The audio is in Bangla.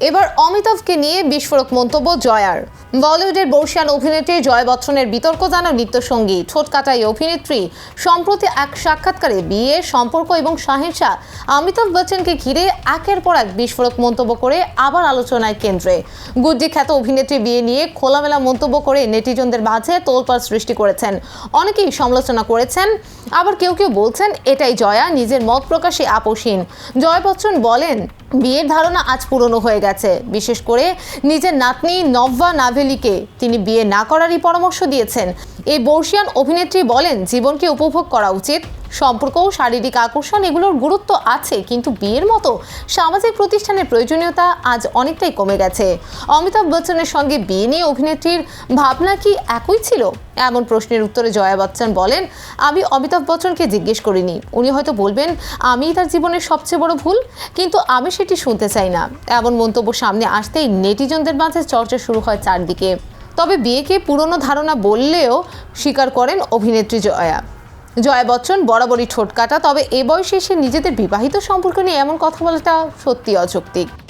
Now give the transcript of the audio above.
এবার অমিতাভকে নিয়ে বিস্ফোরক মন্তব্য জয়ার। বলিউডের বর্ষিয়ান অভিনেত্রী জয় বচ্চনের বিতর্ক জানা নৃত্যসঙ্গী। ঠোঁট কাটাই অভিনেত্রী। সম্প্রতি এক সাক্ষাৎকারে বিয়ে সম্পর্ক এবং সাহেসা অমিতাভ বচ্চনকে ঘিরে একের পর এক বিস্ফোরক মন্তব্য করে আবার আলোচনায় কেন্দ্রে। গুড্ডি খ্যাত অভিনেত্রী বিয়ে নিয়ে খোলামেলা মন্তব্য করে নেটিজনদের মাঝে তোলপাড় সৃষ্টি করেছেন। অনেকেই সমালোচনা করেছেন। আবার কেউ কেউ বলছেন, এটাই জয়া, নিজের মত প্রকাশে আপোষহীন জয় বচ্চন বলেন বিয়ের ধারণা আজ পুরনো হয়ে গেছে। বিশেষ করে নিজের নাতনি নভ্যা নাভেলিকে তিনি বিয়ে না করারই পরামর্শ দিয়েছেন। এই বর্ষিয়ান অভিনেত্রী বলেন, জীবনকে উপভোগ করা উচিত। সম্পর্ক শারীরিক আকর্ষণ এগুলোর গুরুত্ব আছে, কিন্তু বিয়ের মতো সামাজিক প্রতিষ্ঠানের প্রয়োজনীয়তা আজ অনেকটাই কমে গেছে। অমিতাভ বচ্চনের সঙ্গে বিয়ে নিয়ে অভিনেত্রীর ভাবনা কি একই ছিল? এমন প্রশ্নের উত্তরে জয়া বচ্চন বলেন, আমি অমিতাভ বচ্চনকে জিজ্ঞেস করিনি। উনি হয়তো বলবেন, আমিই তার জীবনের সবচেয়ে বড় ভুল, কিন্তু আমি সেটি শুনতে চাই না। এমন মন্তব্য সামনে আসতেই নেটিজনদের মাঝে চর্চা শুরু হয় চারদিকে। তবে বিয়েকে পুরনো ধারণা বললেও স্বীকার করেন অভিনেত্রী জয়া। জয়া বচ্চন, বরাবরই ঠোঁট কাটা, তবে এ বয়সে এসে নিজেদের বিবাহিত সম্পর্ক নিয়ে এমন কথা বলাটা সত্যি অযৌক্তিক।